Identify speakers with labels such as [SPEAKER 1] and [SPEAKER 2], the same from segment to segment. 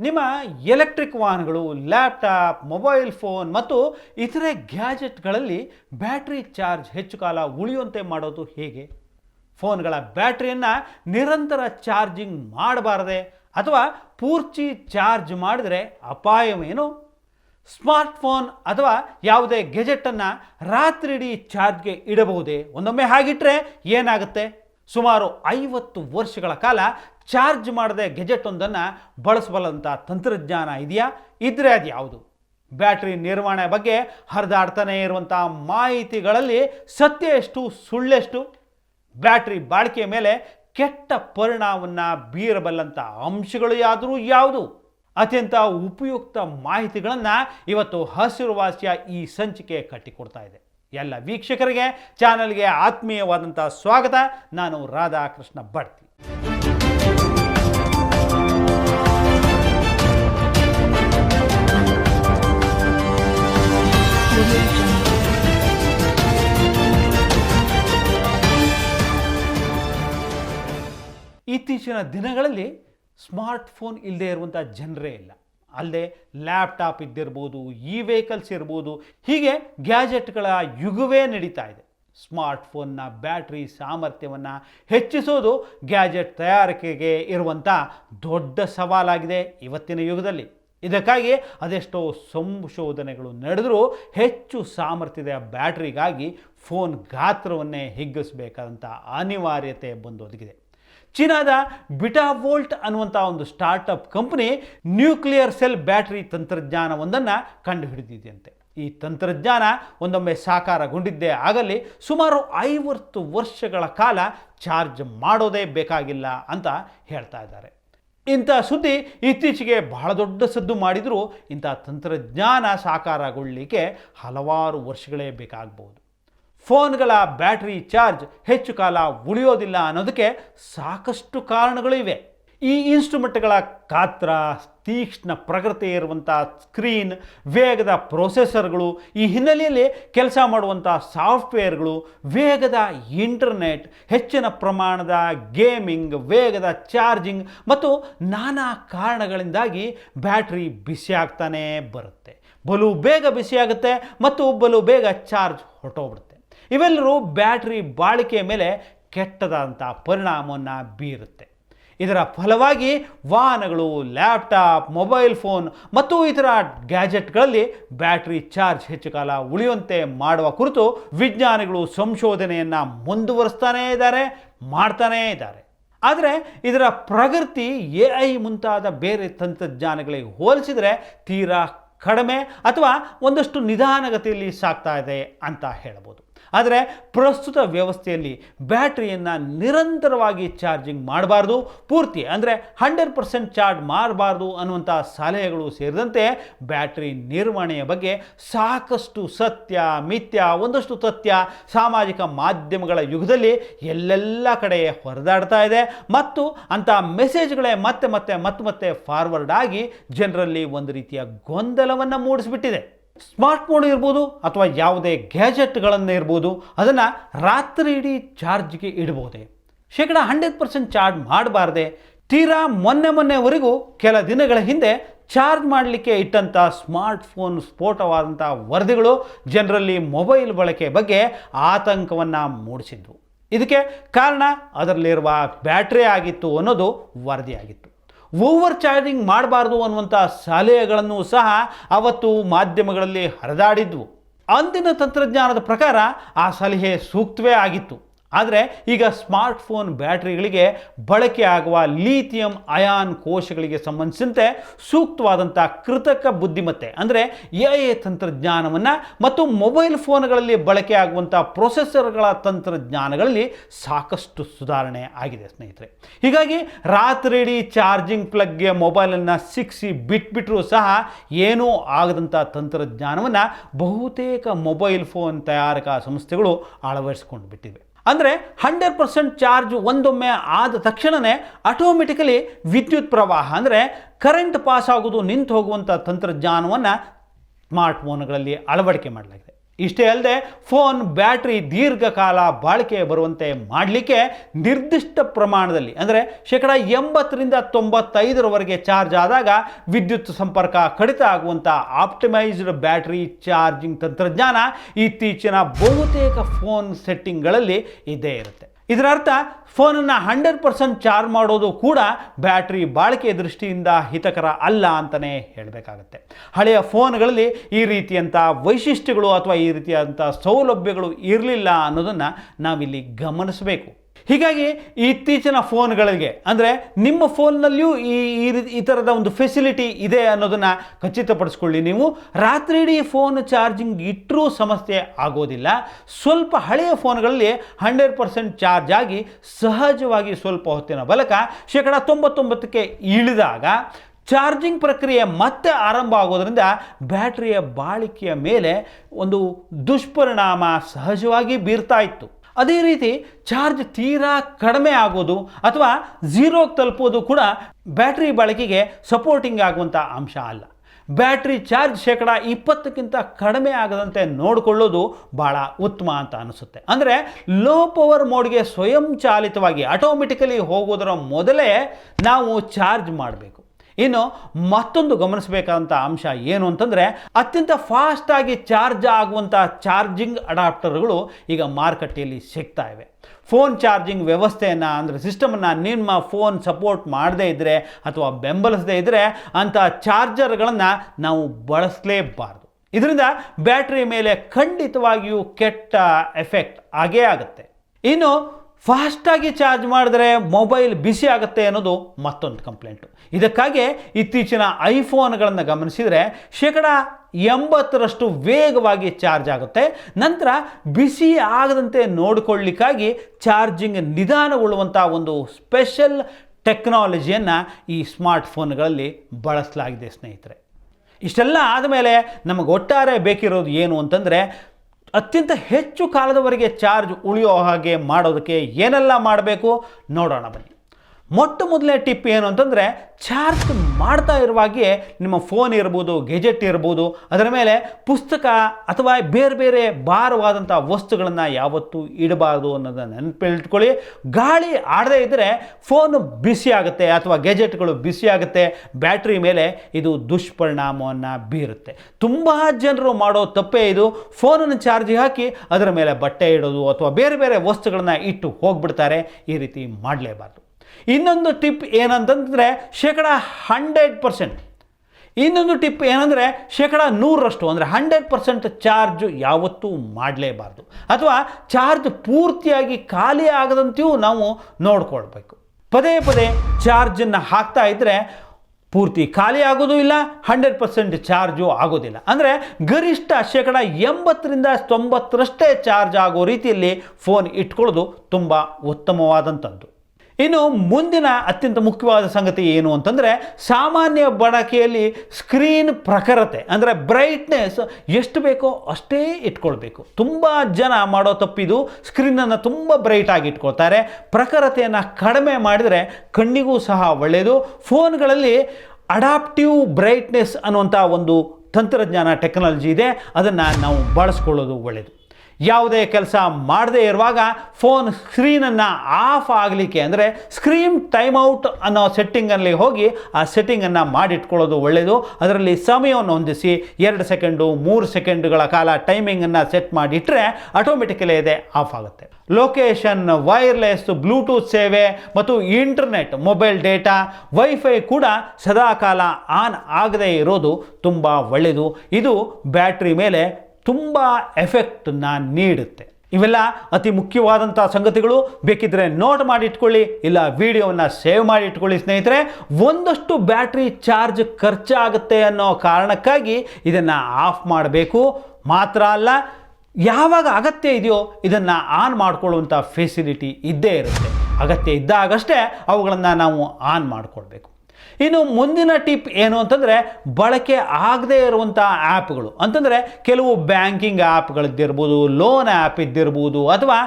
[SPEAKER 1] ನಿಮ್ಮ ಎಲೆಕ್ಟ್ರಿಕ್ ವಾಹನಗಳು, laptop, mobile phone ಮತ್ತು ಇತರೆ ಗ್ಯಾಜೆಟ್ಗಳಲ್ಲಿ ಬ್ಯಾಟ್ರಿ ಚಾರ್ಜ್ ಹೆಚ್ಚು ಕಾಲ ಉಳಿಯುವಂತೆ ಮಾಡೋದು ಹೇಗೆ? ಫೋನ್ಗಳ ಬ್ಯಾಟ್ರಿಯನ್ನು ನಿರಂತರ ಚಾರ್ಜಿಂಗ್ ಮಾಡಬಾರದೆ ಅಥವಾ ಪೂರ್ತಿ ಚಾರ್ಜ್ ಮಾಡಿದರೆ ಅಪಾಯವೇನು? ಸ್ಮಾರ್ಟ್ಫೋನ್ ಅಥವಾ ಯಾವುದೇ ಗೆಜೆಟನ್ನು ರಾತ್ರಿಡೀ ಚಾರ್ಜ್ಗೆ ಇಡಬಹುದೇ? ಒಂದೊಮ್ಮೆ ಹಾಗಿಟ್ಟರೆ ಏನಾಗುತ್ತೆ? ಸುಮಾರು ಐವತ್ತು ವರ್ಷಗಳ ಕಾಲ ಚಾರ್ಜ್ ಮಾಡದೆ ಗೆಜೆಟ್ ಒಂದನ್ನು ಬಳಸಬಲ್ಲಂಥ ತಂತ್ರಜ್ಞಾನ ಇದೆಯಾ? ಇದ್ರೆ ಅದು ಯಾವುದು? ಬ್ಯಾಟ್ರಿ ನಿರ್ವಹಣೆ ಬಗ್ಗೆ ಹರಿದಾಡ್ತಾನೆ ಇರುವಂಥ ಮಾಹಿತಿಗಳಲ್ಲಿ ಸತ್ಯ ಎಷ್ಟು ಸುಳ್ಳೆಷ್ಟು? ಬ್ಯಾಟ್ರಿ ಬಾಳಿಕೆಯ ಮೇಲೆ ಕೆಟ್ಟ ಪರಿಣಾಮವನ್ನು ಬೀರಬಲ್ಲಂಥ ಅಂಶಗಳು ಯಾದರೂ ಯಾವುದು? ಅತ್ಯಂತ ಉಪಯುಕ್ತ ಮಾಹಿತಿಗಳನ್ನು ಇವತ್ತು ಹಸಿರುವಾಸಿಯ ಈ ಸಂಚಿಕೆ ಕಟ್ಟಿಕೊಡ್ತಾ ಇದೆ. ಎಲ್ಲ ವೀಕ್ಷಕರಿಗೆ ಚಾನಲ್ಗೆ ಆತ್ಮೀಯವಾದಂಥ ಸ್ವಾಗತ. ನಾನು ರಾಧಾಕೃಷ್ಣ ಬಡ್ತಿ. ಇತ್ತೀಚಿನ ದಿನಗಳಲ್ಲಿ ಸ್ಮಾರ್ಟ್ಫೋನ್ ಇಲ್ಲದೆ ಇರುವಂಥ ಜನರೇ ಇಲ್ಲ. ಅಲ್ಲದೆ ಲ್ಯಾಪ್ಟಾಪ್ ಇದ್ದಿರ್ಬೋದು ಇ ವೆಹಿಕಲ್ಸ್ ಇರ್ಬೋದು, ಹೀಗೆ ಗ್ಯಾಜೆಟ್ಗಳ ಯುಗವೇ ನಡೀತಾ ಇದೆ. ಸ್ಮಾರ್ಟ್ಫೋನ್ನ, ಬ್ಯಾಟ್ರಿ ಸಾಮರ್ಥ್ಯವನ್ನು ಹೆಚ್ಚಿಸೋದು ಗ್ಯಾಜೆಟ್ ತಯಾರಿಕೆಗೆ ಇರುವಂಥ ದೊಡ್ಡ ಸವಾಲಾಗಿದೆ ಇವತ್ತಿನ ಯುಗದಲ್ಲಿ. ಇದಕ್ಕಾಗಿ ಅದೆಷ್ಟೋ ಸಂಶೋಧನೆಗಳು ನಡೆದರೂ ಹೆಚ್ಚು ಸಾಮರ್ಥ್ಯದ ಬ್ಯಾಟ್ರಿಗಾಗಿ ಫೋನ್ ಗಾತ್ರವನ್ನೇ ಹಿಗ್ಗಿಸಬೇಕಾದಂಥ ಅನಿವಾರ್ಯತೆ ಬಂದೊದಗಿದೆ. ಚೀನಾದ ಬಿಟಾವೋಲ್ಟ್ ಅನ್ನುವಂಥ ಒಂದು startup company nuclear cell battery ತಂತ್ರಜ್ಞಾನವೊಂದನ್ನು ಕಂಡುಹಿಡಿದಿದೆಯಂತೆ. ಈ ತಂತ್ರಜ್ಞಾನ ಒಂದೊಮ್ಮೆ ಸಾಕಾರಗೊಂಡಿದ್ದೇ ಆಗಲಿ, ಸುಮಾರು ಐವತ್ತು ವರ್ಷಗಳ ಕಾಲ ಚಾರ್ಜ್ ಮಾಡೋದೇ ಬೇಕಾಗಿಲ್ಲ ಅಂತ ಹೇಳ್ತಾ ಇದ್ದಾರೆ. ಇಂಥ ಸುದ್ದಿ ಇತ್ತೀಚೆಗೆ ಬಹಳ ದೊಡ್ಡ ಸದ್ದು ಮಾಡಿದರೂ ಇಂಥ ತಂತ್ರಜ್ಞಾನ ಸಾಕಾರಗೊಳ್ಳಲಿಕ್ಕೆ ಹಲವಾರು ವರ್ಷಗಳೇ ಬೇಕಾಗಬಹುದು ಫೋನ್ಗಳ ಬ್ಯಾಟ್ರಿ ಚಾರ್ಜ್ ಹೆಚ್ಚು ಕಾಲ ಉಳಿಯೋದಿಲ್ಲ ಅನ್ನೋದಕ್ಕೆ ಸಾಕಷ್ಟು ಕಾರಣಗಳು ಇವೆ. ಈ ಇನ್ಸ್ಟ್ರುಮೆಂಟ್ಗಳ ಗಾತ್ರ, ತೀಕ್ಷ್ಣ ಪ್ರಕೃತಿ ಇರುವಂಥ ಸ್ಕ್ರೀನ್, ವೇಗದ ಪ್ರೊಸೆಸರ್ಗಳು, ಈ ಹಿನ್ನೆಲೆಯಲ್ಲಿ ಕೆಲಸ ಮಾಡುವಂಥ ಸಾಫ್ಟ್ವೇರ್ಗಳು, ವೇಗದ ಇಂಟರ್ನೆಟ್, ಹೆಚ್ಚಿನ ಪ್ರಮಾಣದ ಗೇಮಿಂಗ್, ವೇಗದ ಚಾರ್ಜಿಂಗ್ ಮತ್ತು ನಾನಾ ಕಾರಣಗಳಿಂದಾಗಿ ಬ್ಯಾಟ್ರಿ ಬಿಸಿ ಆಗ್ತಾನೇ ಬರುತ್ತೆ. ಬಲು ಬೇಗ ಬಿಸಿಯಾಗುತ್ತೆ ಮತ್ತು ಬಲು ಬೇಗ ಚಾರ್ಜ್ ಹೊರಟೋಗ್ಬಿಡುತ್ತೆ. ಇವೆಲ್ಲರೂ ಬ್ಯಾಟ್ರಿ ಬಾಳಿಕೆ ಮೇಲೆ ಕೆಟ್ಟದಂಥ ಪರಿಣಾಮವನ್ನು ಬೀರುತ್ತೆ. ಇದರ ಫಲವಾಗಿ ವಾಹನಗಳು, ಲ್ಯಾಪ್ಟಾಪ್, ಮೊಬೈಲ್ ಫೋನ್ ಮತ್ತು ಇತರ ಗ್ಯಾಜೆಟ್ಗಳಲ್ಲಿ ಬ್ಯಾಟ್ರಿ ಚಾರ್ಜ್ ಹೆಚ್ಚು ಕಾಲ ಉಳಿಯುವಂತೆ ಮಾಡುವ ಕುರಿತು ವಿಜ್ಞಾನಿಗಳು ಸಂಶೋಧನೆಯನ್ನು ಮುಂದುವರಿಸ್ತಾನೇ ಇದ್ದಾರೆ, ಮಾಡ್ತಾನೇ ಇದ್ದಾರೆ. ಆದರೆ ಇದರ ಪ್ರಗತಿ ಎ ಐ ಮುಂತಾದ ಬೇರೆ ತಂತ್ರಜ್ಞಾನಗಳಿಗೆ ಹೋಲಿಸಿದರೆ ತೀರಾ ಕಡಿಮೆ ಅಥವಾ ಒಂದಷ್ಟು ನಿಧಾನಗತಿಯಲ್ಲಿ ಸಾಗ್ತಾ ಇದೆ ಅಂತ ಹೇಳ್ಬೋದು. ಆದರೆ ಪ್ರಸ್ತುತ ವ್ಯವಸ್ಥೆಯಲ್ಲಿ ಬ್ಯಾಟ್ರಿಯನ್ನು ನಿರಂತರವಾಗಿ ಚಾರ್ಜಿಂಗ್ ಮಾಡಬಾರ್ದು, ಪೂರ್ತಿ ಅಂದರೆ ಹಂಡ್ರೆಡ್ ಪರ್ಸೆಂಟ್ ಚಾರ್ಜ್ ಮಾಡಬಾರ್ದು ಅನ್ನುವಂಥ ಸಲಹೆಗಳು ಸೇರಿದಂತೆ ಬ್ಯಾಟ್ರಿ ನಿರ್ವಹಣೆಯ ಬಗ್ಗೆ ಸಾಕಷ್ಟು ಸತ್ಯ, ಮಿಥ್ಯ, ಒಂದಷ್ಟು ತಥ್ಯ ಸಾಮಾಜಿಕ ಮಾಧ್ಯಮಗಳ ಯುಗದಲ್ಲಿ ಎಲ್ಲೆಲ್ಲ ಕಡೆ ಹೊರದಾಡ್ತಾ ಇದೆ. ಮತ್ತು ಅಂಥ ಮೆಸೇಜ್ಗಳೇ ಮತ್ತೆ ಮತ್ತೆ ಮತ್ತೆ ಮತ್ತೆ ಫಾರ್ವರ್ಡ್ ಆಗಿ ಜನರಲ್ಲಿ ಒಂದು ರೀತಿಯ ಗೊಂದಲವನ್ನು ಮೂಡಿಸಿಬಿಟ್ಟಿದೆ. ಸ್ಮಾರ್ಟ್ ಫೋನ್ ಇರ್ಬೋದು ಅಥವಾ ಯಾವುದೇ ಗ್ಯಾಜೆಟ್ಗಳನ್ನು ಇರ್ಬೋದು, ಅದನ್ನು ರಾತ್ರಿ ಇಡೀ ಚಾರ್ಜ್ಗೆ ಇಡಬಹುದೇ ಶೇಕಡ ಹಂಡ್ರೆಡ್ ಪರ್ಸೆಂಟ್ ಚಾರ್ಜ್ ಮಾಡಬಾರ್ದೆ? ತೀರಾ ಮೊನ್ನೆ ಮೊನ್ನೆವರೆಗೂ ಕೆಲ ದಿನಗಳ ಹಿಂದೆ ಚಾರ್ಜ್ ಮಾಡಲಿಕ್ಕೆ ಇಟ್ಟಂಥ ಸ್ಮಾರ್ಟ್ಫೋನ್ ಸ್ಫೋಟವಾದಂಥ ವರದಿಗಳು ಜನರಲ್ಲಿ ಮೊಬೈಲ್ ಬಳಕೆ ಬಗ್ಗೆ ಆತಂಕವನ್ನು ಮೂಡಿಸಿದ್ವು. ಇದಕ್ಕೆ ಕಾರಣ ಅದರಲ್ಲಿರುವ ಬ್ಯಾಟ್ರಿ ಆಗಿತ್ತು ಅನ್ನೋದು ವರದಿಯಾಗಿತ್ತು. ಓವರ್ ಚಾರ್ಜಿಂಗ್ ಮಾಡಬಾರ್ದು ಅನ್ನುವಂಥ ಸಲಹೆಗಳನ್ನು ಸಹ ಅವತ್ತು ಮಾಧ್ಯಮಗಳಲ್ಲಿ ಹರಿದಾಡಿದ್ವು. ಅಂದಿನ ತಂತ್ರಜ್ಞಾನದ ಪ್ರಕಾರ ಆ ಸಲಹೆ ಸೂಕ್ತವೇ ಆಗಿತ್ತು. ಆದರೆ ಈಗ ಸ್ಮಾರ್ಟ್ಫೋನ್ ಬ್ಯಾಟ್ರಿಗಳಿಗೆ ಬಳಕೆ ಆಗುವ ಲೀಥಿಯಂ ಅಯಾನ್ ಕೋಶಗಳಿಗೆ ಸಂಬಂಧಿಸಿದಂತೆ ಸೂಕ್ತವಾದಂಥ ಕೃತಕ ಬುದ್ಧಿಮತ್ತೆ, ಅಂದರೆ ಎ ಐ ತಂತ್ರಜ್ಞಾನವನ್ನು ಮತ್ತು ಮೊಬೈಲ್ ಫೋನ್ಗಳಲ್ಲಿ ಬಳಕೆ ಆಗುವಂಥ ಪ್ರೊಸೆಸರ್ಗಳ ತಂತ್ರಜ್ಞಾನಗಳಲ್ಲಿ ಸಾಕಷ್ಟು ಸುಧಾರಣೆ ಆಗಿದೆ ಸ್ನೇಹಿತರೆ. ಹೀಗಾಗಿ ರಾತ್ರಿ ಇಡೀ ಚಾರ್ಜಿಂಗ್ ಪ್ಲಗ್ಗೆ ಮೊಬೈಲನ್ನು ಸಿಕ್ಕಿಸಿ ಬಿಟ್ಬಿಟ್ರೂ ಸಹ ಏನೂ ಆಗದಂಥ ತಂತ್ರಜ್ಞಾನವನ್ನು ಬಹುತೇಕ ಮೊಬೈಲ್ ಫೋನ್ ತಯಾರಕ ಸಂಸ್ಥೆಗಳು ಅಳವಡಿಸಿಕೊಂಡು ಬಿಟ್ಟಿವೆ. ಅಂದರೆ ಹಂಡ್ರೆಡ್ ಪರ್ಸೆಂಟ್ ಚಾರ್ಜ್ ಒಂದೊಮ್ಮೆ ಆದ ತಕ್ಷಣವೇ ಆಟೋಮೆಟಿಕಲಿ ವಿದ್ಯುತ್ ಪ್ರವಾಹ, ಅಂದರೆ ಕರೆಂಟ್ ಪಾಸ್ ಆಗೋದು, ನಿಂತು ಹೋಗುವಂಥ ತಂತ್ರಜ್ಞಾನವನ್ನು ಸ್ಮಾರ್ಟ್ ಫೋನ್ಗಳಲ್ಲಿ ಅಳವಡಿಕೆ ಮಾಡಲಾಗಿದೆ. ಇಷ್ಟೇ ಅಲ್ಲದೆ ಫೋನ್ ಬ್ಯಾಟ್ರಿ ದೀರ್ಘಕಾಲ ಬಾಳಿಕೆ ಬರುವಂತೆ ಮಾಡಲಿಕ್ಕೆ ನಿರ್ದಿಷ್ಟ ಪ್ರಮಾಣದಲ್ಲಿ, ಅಂದರೆ ಶೇಕಡ ಎಂಬತ್ತರಿಂದ ತೊಂಬತ್ತೈದರವರೆಗೆ ಚಾರ್ಜ್ ಆದಾಗ ವಿದ್ಯುತ್ ಸಂಪರ್ಕ ಕಡಿತ ಆಗುವಂಥ ಆಪ್ಟಿಮೈಸ್ಡ್ ಬ್ಯಾಟ್ರಿ ಚಾರ್ಜಿಂಗ್ ತಂತ್ರಜ್ಞಾನ ಇತ್ತೀಚಿನ ಬಹುತೇಕ ಫೋನ್ ಸೆಟ್ಟಿಂಗ್ಗಳಲ್ಲಿ ಇದ್ದೇ ಇರುತ್ತೆ. ಇದರ ಅರ್ಥ ಫೋನನ್ನು ಹಂಡ್ರೆಡ್ ಪರ್ಸೆಂಟ್ ಚಾರ್ಜ್ ಮಾಡೋದು ಕೂಡ ಬ್ಯಾಟ್ರಿ ಬಾಳಿಕೆ ದೃಷ್ಟಿಯಿಂದ ಹಿತಕರ ಅಲ್ಲ ಅಂತಲೇ ಹೇಳಬೇಕಾಗತ್ತೆ. ಹಳೆಯ ಫೋನ್ಗಳಲ್ಲಿ ಈ ರೀತಿಯಂಥ ವೈಶಿಷ್ಟ್ಯಗಳು ಅಥವಾ ಈ ರೀತಿಯಾದಂಥ ಸೌಲಭ್ಯಗಳು ಇರಲಿಲ್ಲ ಅನ್ನೋದನ್ನು ನಾವಿಲ್ಲಿ ಗಮನಿಸಬೇಕು. ಹೀಗಾಗಿ ಇತ್ತೀಚಿನ ಫೋನ್ಗಳಿಗೆ, ಅಂದರೆ ನಿಮ್ಮ ಫೋನ್ನಲ್ಲಿಯೂ ಈ ಈ ಥರದ ಒಂದು ಫೆಸಿಲಿಟಿ ಇದೆ ಅನ್ನೋದನ್ನು ಖಚಿತಪಡಿಸ್ಕೊಳ್ಳಿ ನೀವು. ರಾತ್ರಿ ಇಡೀ ಫೋನ್ ಚಾರ್ಜಿಂಗ್ ಇಟ್ಟರೂ ಸಮಸ್ಯೆ ಆಗೋದಿಲ್ಲ. ಸ್ವಲ್ಪ ಹಳೆಯ ಫೋನ್ಗಳಲ್ಲಿ ಹಂಡ್ರೆಡ್ ಪರ್ಸೆಂಟ್ ಚಾರ್ಜ್ ಆಗಿ ಸಹಜವಾಗಿ ಸ್ವಲ್ಪ ಹೊತ್ತಿನ ಬಲಕ ಶೇಕಡ ತೊಂಬತ್ತೊಂಬತ್ತಕ್ಕೆ ಇಳಿದಾಗ ಚಾರ್ಜಿಂಗ್ ಪ್ರಕ್ರಿಯೆ ಮತ್ತೆ ಆರಂಭ ಆಗೋದರಿಂದ ಬ್ಯಾಟ್ರಿಯ ಬಾಳಿಕೆಯ ಮೇಲೆ ಒಂದು ದುಷ್ಪರಿಣಾಮ ಸಹಜವಾಗಿ ಬೀರ್ತಾ ಇತ್ತು. ಅದೇ ರೀತಿ ಚಾರ್ಜ್ ತೀರಾ ಕಡಿಮೆ ಆಗೋದು ಅಥವಾ ಝೀರೋಗೆ ತಲುಪೋದು ಕೂಡ ಬ್ಯಾಟ್ರಿ ಬಳಕೆಗೆ ಸಪೋರ್ಟಿಂಗ್ ಆಗುವಂಥ ಅಂಶ ಅಲ್ಲ. ಬ್ಯಾಟ್ರಿ ಚಾರ್ಜ್ ಶೇಕಡ ಇಪ್ಪತ್ತಕ್ಕಿಂತ ಕಡಿಮೆ ಆಗದಂತೆ ನೋಡಿಕೊಳ್ಳೋದು ಭಾಳ ಉತ್ತಮ ಅಂತ ಅನಿಸುತ್ತೆ. ಅಂದರೆ ಲೋ ಪವರ್ ಮೋಡ್ಗೆ ಸ್ವಯಂಚಾಲಿತವಾಗಿ ಆಟೋಮೆಟಿಕಲಿ ಹೋಗೋದರ ಮೊದಲೇ ನಾವು ಚಾರ್ಜ್ ಮಾಡಬೇಕು. ಇನ್ನು ಮತ್ತೊಂದು ಗಮನಿಸಬೇಕಾದಂಥ ಅಂಶ ಏನು ಅಂತಂದರೆ ಅತ್ಯಂತ ಫಾಸ್ಟಾಗಿ ಚಾರ್ಜ್ ಆಗುವಂಥ ಚಾರ್ಜಿಂಗ್ ಅಡಾಪ್ಟರ್ಗಳು ಈಗ ಮಾರುಕಟ್ಟೆಯಲ್ಲಿ ಸಿಗ್ತಾ ಇವೆ. ಫೋನ್ ಚಾರ್ಜಿಂಗ್ ವ್ಯವಸ್ಥೆಯನ್ನು ಅಂದರೆ ಸಿಸ್ಟಮನ್ನು ನಿಮ್ಮ ಫೋನ್ ಸಪೋರ್ಟ್ ಮಾಡದೇ ಇದ್ದರೆ ಅಥವಾ ಬೆಂಬಲಿಸದೇ ಇದ್ದರೆ ಅಂಥ ಚಾರ್ಜರ್ಗಳನ್ನು ನಾವು ಬಳಸಲೇಬಾರ್ದು. ಇದರಿಂದ ಬ್ಯಾಟ್ರಿ ಮೇಲೆ ಖಂಡಿತವಾಗಿಯೂ ಕೆಟ್ಟ ಎಫೆಕ್ಟ್ ಆಗೇ ಆಗುತ್ತೆ. ಇನ್ನು ಫಾಸ್ಟಾಗಿ ಚಾರ್ಜ್ ಮಾಡಿದ್ರೆ ಮೊಬೈಲ್ ಬಿಸಿ ಆಗುತ್ತೆ ಅನ್ನೋದು ಮತ್ತೊಂದು ಕಂಪ್ಲೇಂಟು. ಇದಕ್ಕಾಗಿ ಇತ್ತೀಚಿನ ಐಫೋನ್ಗಳನ್ನು ಗಮನಿಸಿದರೆ ಶೇಕಡ ಎಂಬತ್ತರಷ್ಟು ವೇಗವಾಗಿ ಚಾರ್ಜ್ ಆಗುತ್ತೆ. ನಂತರ ಬಿಸಿ ಆಗದಂತೆ ನೋಡಿಕೊಳ್ಳಿಕ್ಕಾಗಿ ಚಾರ್ಜಿಂಗ್ ನಿಧಾನಗೊಳ್ಳುವಂಥ ಒಂದು ಸ್ಪೆಷಲ್ ಟೆಕ್ನಾಲಜಿಯನ್ನು ಈ ಸ್ಮಾರ್ಟ್ಫೋನ್ಗಳಲ್ಲಿ ಬಳಸಲಾಗಿದೆ ಸ್ನೇಹಿತರೆ. ಇಷ್ಟೆಲ್ಲ ಆದಮೇಲೆ ನಮಗೆ ಒಟ್ಟಾರೆ ಬೇಕಿರೋದು ಏನು ಅಂತಂದರೆ ಅತ್ಯಂತ ಹೆಚ್ಚು ಕಾಲದವರೆಗೆ ಚಾರ್ಜ್ ಉಳಿಯೋ ಹಾಗೆ ಮಾಡೋದಕ್ಕೆ ಏನೆಲ್ಲ ಮಾಡಬೇಕು? ನೋಡೋಣ ಬನ್ನಿ. ಮೊಟ್ಟ ಮೊದಲನೇ ಟಿಪ್ ಏನು ಅಂತಂದರೆ, ಚಾರ್ಜ್ ಮಾಡ್ತಾ ಇರುವಾಗೆ ನಿಮ್ಮ ಫೋನ್ ಇರ್ಬೋದು, ಗೆಜೆಟ್ ಇರ್ಬೋದು, ಅದರ ಮೇಲೆ ಪುಸ್ತಕ ಅಥವಾ ಬೇರೆ ಬೇರೆ ಭಾರವಾದಂಥ ವಸ್ತುಗಳನ್ನು ಯಾವತ್ತೂ ಇಡಬಾರ್ದು ಅನ್ನೋದನ್ನು ನೆನಪಿಟ್ಕೊಳ್ಳಿ. ಗಾಳಿ ಆಡದೇ ಇದ್ದರೆ ಫೋನ್ ಬಿಸಿ ಆಗುತ್ತೆ ಅಥವಾ ಗೆಜೆಟ್ಗಳು ಬಿಸಿ ಆಗುತ್ತೆ, ಬ್ಯಾಟ್ರಿ ಮೇಲೆ ಇದು ದುಷ್ಪರಿಣಾಮವನ್ನು ಬೀರುತ್ತೆ. ತುಂಬ ಜನರು ಮಾಡೋ ತಪ್ಪೇ ಇದು. ಫೋನನ್ನು ಚಾರ್ಜಿಗೆ ಹಾಕಿ ಅದರ ಮೇಲೆ ಬಟ್ಟೆ ಇಡೋದು ಅಥವಾ ಬೇರೆ ಬೇರೆ ವಸ್ತುಗಳನ್ನು ಇಟ್ಟು ಹೋಗ್ಬಿಡ್ತಾರೆ. ಈ ರೀತಿ ಮಾಡಲೇಬಾರ್ದು. ಇನ್ನೊಂದು ಟಿಪ್ ಏನಂತಂದರೆ ಶೇಕಡ ಹಂಡ್ರೆಡ್ ಪರ್ಸೆಂಟ್. ಇನ್ನೊಂದು ಟಿಪ್ ಏನಂದರೆ ಶೇಕಡ ನೂರರಷ್ಟು, ಅಂದರೆ ಹಂಡ್ರೆಡ್ ಪರ್ಸೆಂಟ್ ಚಾರ್ಜ್ ಯಾವತ್ತೂ ಮಾಡಲೇಬಾರ್ದು. ಅಥವಾ ಚಾರ್ಜ್ ಪೂರ್ತಿಯಾಗಿ ಖಾಲಿ ಆಗದಂತೆಯೂ ನಾವು ನೋಡ್ಕೊಳ್ಬೇಕು. ಪದೇ ಪದೇ ಚಾರ್ಜನ್ನು ಹಾಕ್ತಾ ಇದ್ದರೆ ಪೂರ್ತಿ ಖಾಲಿ ಆಗೋದೂ ಇಲ್ಲ, ಹಂಡ್ರೆಡ್ ಪರ್ಸೆಂಟ್ ಚಾರ್ಜು ಆಗೋದಿಲ್ಲ. ಅಂದರೆ ಗರಿಷ್ಠ ಶೇಕಡ ಎಂಬತ್ತರಿಂದ ತೊಂಬತ್ತರಷ್ಟೇ ಚಾರ್ಜ್ ಆಗೋ ರೀತಿಯಲ್ಲಿ ಫೋನ್ ಇಟ್ಕೊಳ್ಳೋದು ತುಂಬ ಉತ್ತಮವಾದಂಥದ್ದು ಇನ್ನು ಮುಂದಿನ ಅತ್ಯಂತ ಮುಖ್ಯವಾದ ಸಂಗತಿ ಏನು ಅಂತಂದರೆ ಸಾಮಾನ್ಯ ಬಳಕೆಯಲ್ಲಿ ಸ್ಕ್ರೀನ್ ಪ್ರಖರತೆ, ಅಂದರೆ ಬ್ರೈಟ್ನೆಸ್ ಎಷ್ಟು ಬೇಕೋ ಅಷ್ಟೇ ಇಟ್ಕೊಳ್ಬೇಕು. ತುಂಬ ಜನ ಮಾಡೋ ತಪ್ಪಿದು ಸ್ಕ್ರೀನನ್ನು ತುಂಬ ಬ್ರೈಟಾಗಿ ಇಟ್ಕೊಳ್ತಾರೆ. ಪ್ರಖರತೆಯನ್ನು ಕಡಿಮೆ ಮಾಡಿದರೆ ಕಣ್ಣಿಗೂ ಸಹ ಒಳ್ಳೆಯದು. ಫೋನ್ಗಳಲ್ಲಿ ಅಡಾಪ್ಟಿವ್ ಬ್ರೈಟ್ನೆಸ್ ಅನ್ನುವಂಥ ಒಂದು ತಂತ್ರಜ್ಞಾನ ಟೆಕ್ನಾಲಜಿ ಇದೆ. ಅದನ್ನು ನಾವು ಬಳಸ್ಕೊಳ್ಳೋದು ಒಳ್ಳೆಯದು ಯಾವುದೇ ಕೆಲಸ ಮಾಡದೇ ಇರುವಾಗ ಫೋನ್ ಸ್ಕ್ರೀನನ್ನು ಆಫ್ ಆಗಲಿಕ್ಕೆ ಅಂದರೆ ಸ್ಕ್ರೀನ್ ಟೈಮ್ ಔಟ್ ಅನ್ನೋ ಸೆಟ್ಟಿಂಗಲ್ಲಿ ಹೋಗಿ ಆ ಸೆಟ್ಟಿಂಗನ್ನು ಮಾಡಿಟ್ಕೊಳ್ಳೋದು ಒಳ್ಳೆಯದು ಅದರಲ್ಲಿ ಸಮಯವನ್ನು ಹೊಂದಿಸಿ ಎರಡು ಸೆಕೆಂಡು ಮೂರು ಸೆಕೆಂಡುಗಳ ಕಾಲ ಟೈಮಿಂಗನ್ನು ಸೆಟ್ ಮಾಡಿಟ್ಟರೆ ಆಟೋಮೆಟಿಕಲಿ ಇದೆ, ಆಫ್ ಆಗುತ್ತೆ. ಲೊಕೇಶನ್ ವೈರ್ಲೆಸ್ ಬ್ಲೂಟೂತ್ ಸೇವೆ ಮತ್ತು ಇಂಟರ್ನೆಟ್ ಮೊಬೈಲ್ ಡೇಟಾ ವೈಫೈ ಕೂಡ ಸದಾಕಾಲ ಆನ್ ಆಗದೇ ಇರೋದು ತುಂಬ ಒಳ್ಳೆಯದು ಇದು ಬ್ಯಾಟ್ರಿ ಮೇಲೆ ತುಂಬ ಎಫೆಕ್ಟನ್ನ ನೀಡುತ್ತೆ. ಇವೆಲ್ಲ ಅತಿ ಮುಖ್ಯವಾದಂಥ ಸಂಗತಿಗಳು. ಬೇಕಿದ್ದರೆ ನೋಟ್ ಮಾಡಿ ಇಟ್ಕೊಳ್ಳಿ, ಇಲ್ಲ ವಿಡಿಯೋವನ್ನು ಸೇವ್ ಮಾಡಿ ಇಟ್ಕೊಳ್ಳಿ ಸ್ನೇಹಿತರೆ. ಒಂದಷ್ಟು ಬ್ಯಾಟ್ರಿ ಚಾರ್ಜ್ ಖರ್ಚಾಗುತ್ತೆ ಅನ್ನೋ ಕಾರಣಕ್ಕಾಗಿ ಇದನ್ನು ಆಫ್ ಮಾಡಬೇಕು. ಮಾತ್ರ ಅಲ್ಲ, ಯಾವಾಗ ಅಗತ್ಯ ಇದೆಯೋ ಇದನ್ನು ಆನ್ ಮಾಡಿಕೊಳ್ಳುವಂಥ ಫೆಸಿಲಿಟಿ ಇದ್ದೇ ಇರುತ್ತೆ. ಅಗತ್ಯ ಇದ್ದಾಗಷ್ಟೇ ಅವುಗಳನ್ನು ನಾವು ಆನ್ ಮಾಡಿಕೊಳ್ಬೇಕು. ಇನ್ನು ಮುಂದಿನ ಟಿಪ್ ಏನು ಅಂತಂದರೆ ಬಳಕೆ ಆಗದೇ ಇರುವಂಥ ಆ್ಯಪ್ಗಳು ಅಂತಂದರೆ ಕೆಲವು ಬ್ಯಾಂಕಿಂಗ್ ಆ್ಯಪ್ಗಳಿದ್ದಿರ್ಬೋದು ಲೋನ್ ಆ್ಯಪ್ ಇದ್ದಿರ್ಬೋದು, ಅಥವಾ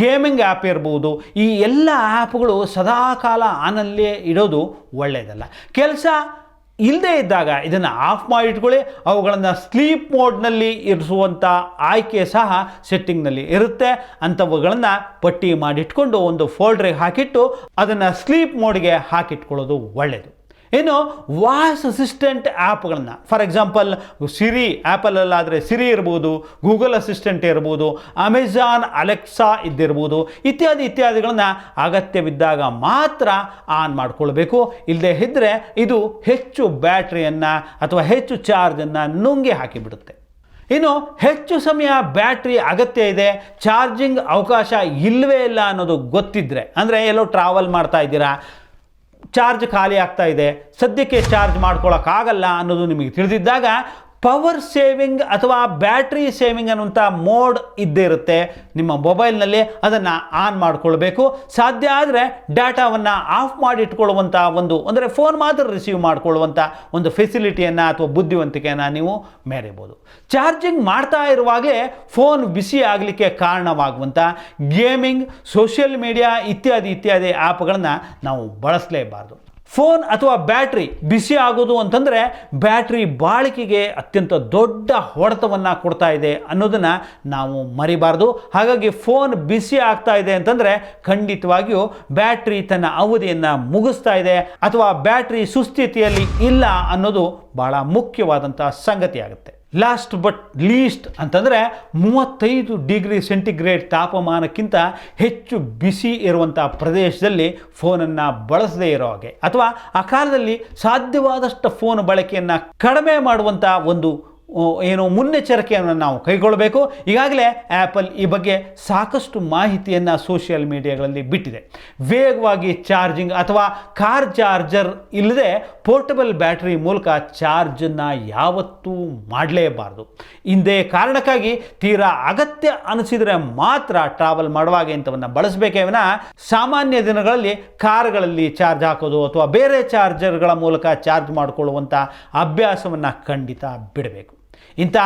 [SPEAKER 1] ಗೇಮಿಂಗ್ ಆ್ಯಪ್ ಇರ್ಬೋದು, ಈ ಎಲ್ಲ ಆ್ಯಪ್ಗಳು ಸದಾಕಾಲ ಆನಲ್ಲೇ ಇಡೋದು ಒಳ್ಳೆಯದಲ್ಲ ಕೆಲಸ ಇಲ್ಲದೇ ಇದ್ದಾಗ ಇದನ್ನು ಆಫ್ ಮಾಡಿಟ್ಕೊಳ್ಳಿ, ಅವುಗಳನ್ನು ಸ್ಲೀಪ್ ಮೋಡ್ನಲ್ಲಿ ಇರಿಸುವಂಥ ಆಯ್ಕೆ ಸಹ ಸೆಟ್ಟಿಂಗ್ನಲ್ಲಿ ಇರುತ್ತೆ. ಅಂಥವುಗಳನ್ನು ಪಟ್ಟಿ ಮಾಡಿಟ್ಕೊಂಡು ಒಂದು ಫೋಲ್ಡ್ರಿಗೆ ಹಾಕಿಟ್ಟು ಅದನ್ನು ಸ್ಲೀಪ್ ಮೋಡ್ಗೆ ಹಾಕಿಟ್ಕೊಳ್ಳೋದು ಒಳ್ಳೆಯದು ಇನ್ನು ವಾಯ್ಸ್ ಅಸಿಸ್ಟೆಂಟ್ ಆ್ಯಪ್ಗಳನ್ನು ಫಾರ್ ಎಕ್ಸಾಂಪಲ್ ಸಿರಿ ಆ್ಯಪಲಲ್ಲಾದರೆ ಸಿರಿ ಇರ್ಬೋದು ಗೂಗಲ್ ಅಸಿಸ್ಟೆಂಟ್ ಇರ್ಬೋದು ಅಮೆಝಾನ್ ಅಲೆಕ್ಸಾ ಇದ್ದಿರ್ಬೋದು, ಇತ್ಯಾದಿ ಇತ್ಯಾದಿಗಳನ್ನ ಅಗತ್ಯವಿದ್ದಾಗ ಮಾತ್ರ ಆನ್ ಮಾಡಿಕೊಳ್ಬೇಕು. ಇಲ್ಲದೆ ಇದ್ದರೆ ಇದು ಹೆಚ್ಚು ಬ್ಯಾಟ್ರಿಯನ್ನು ಅಥವಾ ಹೆಚ್ಚು ಚಾರ್ಜನ್ನು ನುಂಗಿ ಹಾಕಿಬಿಡುತ್ತೆ. ಇನ್ನು ಹೆಚ್ಚು ಸಮಯ ಬ್ಯಾಟ್ರಿ ಅಗತ್ಯ ಇದೆ, ಚಾರ್ಜಿಂಗ್ ಅವಕಾಶ ಇಲ್ಲವೇ ಇಲ್ಲ ಅನ್ನೋದು ಗೊತ್ತಿದ್ದರೆ ಅಂದರೆ ಎಲ್ಲೋ ಟ್ರಾವೆಲ್ ಮಾಡ್ತಾ ಇದ್ದೀರಾ ಚಾರ್ಜ್ ಖಾಲಿ ಆಗ್ತಾ ಇದೆ ಸದ್ಯಕ್ಕೆ ಚಾರ್ಜ್ ಮಾಡ್ಕೊಳ್ಳೋಕ್ಕಾಗಲ್ಲ ಅನ್ನೋದು ನಿಮಗೆ ತಿಳಿದಿದ್ದಾಗ ಪವರ್ ಸೇವಿಂಗ್ ಅಥವಾ ಬ್ಯಾಟ್ರಿ ಸೇವಿಂಗ್ ಅನ್ನುವಂಥ ಮೋಡ್ ಇದ್ದೇ ಇರುತ್ತೆ. ನಿಮ್ಮ ಮೊಬೈಲ್ನಲ್ಲಿ ಅದನ್ನು ಆನ್ ಮಾಡಿಕೊಳ್ಬೇಕು. ಸಾಧ್ಯ ಆದರೆ ಡಾಟಾವನ್ನು ಆಫ್ ಮಾಡಿ ಇಟ್ಕೊಳ್ಳುವಂಥ ಒಂದು, ಅಂದರೆ ಫೋನ್ ಮಾತ್ರ ರಿಸೀವ್ ಮಾಡಿಕೊಳ್ಳುವಂಥ ಒಂದು ಫೆಸಿಲಿಟಿಯನ್ನು ಅಥವಾ ಬುದ್ಧಿವಂತಿಕೆಯನ್ನು ನೀವು ಮೆರಿಬೋದು. ಚಾರ್ಜಿಂಗ್ ಮಾಡ್ತಾ ಇರುವಾಗಲೇ ಫೋನ್ ಬಿಸಿ ಆಗಲಿಕ್ಕೆ ಕಾರಣವಾಗುವಂಥ ಗೇಮಿಂಗ್, ಸೋಷಿಯಲ್ ಮೀಡಿಯಾ ಇತ್ಯಾದಿ ಇತ್ಯಾದಿ ಆ್ಯಪ್ಗಳನ್ನು ನಾವು ಬಳಸಲೇಬಾರ್ದು. ಫೋನ್ ಅಥವಾ ಬ್ಯಾಟ್ರಿ ಬಿಸಿ ಆಗೋದು ಅಂತಂದರೆ ಬ್ಯಾಟ್ರಿ ಬಾಳಿಕೆಗೆ ಅತ್ಯಂತ ದೊಡ್ಡ ಹೊಡೆತವನ್ನು ಕೊಡ್ತಾ ಇದೆ ಅನ್ನೋದನ್ನು ನಾವು ಮರಿಬಾರ್ದು. ಹಾಗಾಗಿ ಫೋನ್ ಬಿಸಿ ಆಗ್ತಾ ಇದೆ ಅಂತಂದರೆ ಖಂಡಿತವಾಗಿಯೂ ಬ್ಯಾಟ್ರಿ ತನ್ನ ಅವಧಿಯನ್ನು ಮುಗಿಸ್ತಾ ಇದೆ ಅಥವಾ ಬ್ಯಾಟ್ರಿ ಸುಸ್ಥಿತಿಯಲ್ಲಿ ಇಲ್ಲ ಅನ್ನೋದು ಭಾಳ ಮುಖ್ಯವಾದಂಥ ಸಂಗತಿ ಆಗುತ್ತೆ ಲಾಸ್ಟ್ ಬಟ್ ಲೀಸ್ಟ್ ಅಂತಂದರೆ ಮೂವತ್ತೈದು ಡಿಗ್ರಿ ಸೆಂಟಿಗ್ರೇಡ್ ತಾಪಮಾನಕ್ಕಿಂತ ಹೆಚ್ಚು ಬಿಸಿ ಇರುವಂಥ ಪ್ರದೇಶದಲ್ಲಿ ಫೋನನ್ನು ಬಳಸದೇ ಇರೋ ಹಾಗೆ. ಅಥವಾ ಆ ಕಾಲದಲ್ಲಿ ಸಾಧ್ಯವಾದಷ್ಟು ಫೋನ್ ಬಳಕೆಯನ್ನು ಕಡಿಮೆ ಮಾಡುವಂಥ ಒಂದು ಏನು ಮುನ್ನೆಚ್ಚರಿಕೆಯನ್ನು ನಾವು ಕೈಗೊಳ್ಳಬೇಕು. ಈಗಾಗಲೇ ಆ್ಯಪಲ್ ಈ ಬಗ್ಗೆ ಸಾಕಷ್ಟು ಮಾಹಿತಿಯನ್ನು ಸೋಷಿಯಲ್ ಮೀಡಿಯಾಗಳಲ್ಲಿ ಬಿಟ್ಟಿದೆ. ವೇಗವಾಗಿ ಚಾರ್ಜಿಂಗ್ ಅಥವಾ ಕಾರ್ ಚಾರ್ಜರ್ ಇಲ್ಲದೆ ಪೋರ್ಟಬಲ್ ಬ್ಯಾಟರಿ ಮೂಲಕ ಚಾರ್ಜನ್ನು ಯಾವತ್ತೂ ಮಾಡಲೇಬಾರ್ದು. ಇಂದೇ ಕಾರಣಕ್ಕಾಗಿ ತೀರಾ ಅಗತ್ಯ ಅನಿಸಿದರೆ ಮಾತ್ರ ಟ್ರಾವೆಲ್ ಮಾಡುವಾಗ ಇಂಥವನ್ನು ಬಳಸಬೇಕೇ ವಿನ ಸಾಮಾನ್ಯ ದಿನಗಳಲ್ಲಿ ಕಾರ್ಗಳಲ್ಲಿ ಚಾರ್ಜ್ ಹಾಕೋದು ಅಥವಾ ಬೇರೆ ಚಾರ್ಜರ್ಗಳ ಮೂಲಕ ಚಾರ್ಜ್ ಮಾಡಿಕೊಳ್ಳುವಂಥ ಅಭ್ಯಾಸವನ್ನು ಖಂಡಿತ ಬಿಡಬೇಕು. ಇಂಥ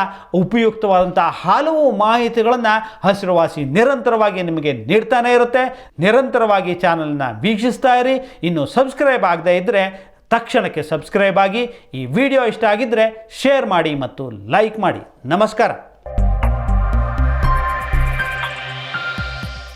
[SPEAKER 1] ಉಪಯುಕ್ತವಾದಂಥ ಹಲವು ಮಾಹಿತಿಗಳನ್ನು ಹಸಿರುವಾಸಿ ನಿರಂತರವಾಗಿ ನಿಮಗೆ ನೀಡ್ತಾನೆ ಇರುತ್ತೆ. ನಿರಂತರವಾಗಿ ಚಾನಲ್ನ ವೀಕ್ಷಿಸ್ತಾ ಇರಿ. ಇನ್ನು ಸಬ್ಸ್ಕ್ರೈಬ್ ಆಗದೇ ಇದ್ದರೆ ತಕ್ಷಣಕ್ಕೆ ಸಬ್ಸ್ಕ್ರೈಬ್ ಆಗಿ ಈ ವಿಡಿಯೋ ಇಷ್ಟ ಆಗಿದ್ದರೆ ಶೇರ್ ಮಾಡಿ ಮತ್ತು ಲೈಕ್ ಮಾಡಿ. ನಮಸ್ಕಾರ.